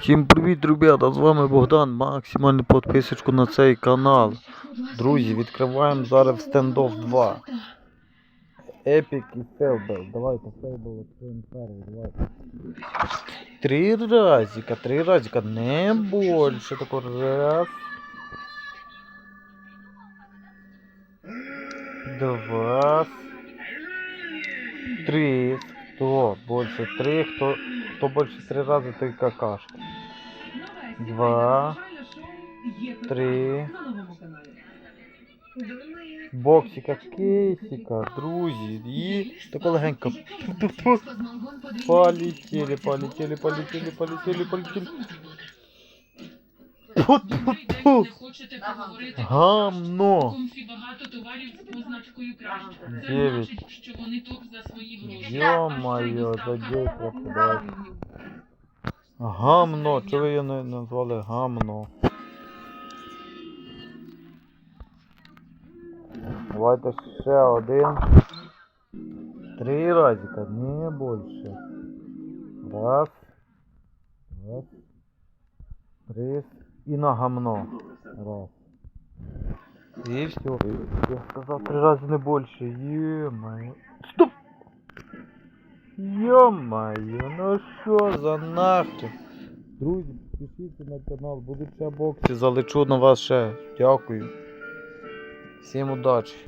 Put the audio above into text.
Всім привіт, ребята! З вами Богдан. Максимальну підписочку на цей канал. Друзі, відкриваємо зараз стендов 2. Епік і Фейбл. Давайте Фейбл відкриємо перший, давайте. Три разика, три разика, не більше. Тако раз. Два. Три. Хто більше три, хто, хто більше три рази, той какашка. Два, три. Боксика, кейсика, друзі, і тако легенько. Полетели, полетели, полетели, полетели, полетели. Фу-фу-фу. Гамно. Комфі багато товарів з позначкою краще. Це Дев'ять. значить, що вони топ за свої гроші. Ё-моё, за десять давай. Гамно. Чого ви її не назвали гамно? Давайте ще один. Три разика, не більше. Раз. Раз. Три. І на гамно. Раз. І все. Я сказав три рази не більше. Є-моє. Стоп! Ё-моё, ну що за нахрен? Друзі, підпишіться на канал, будуть ще боксі, залечу на вас ще. Дякую. Всім удачі.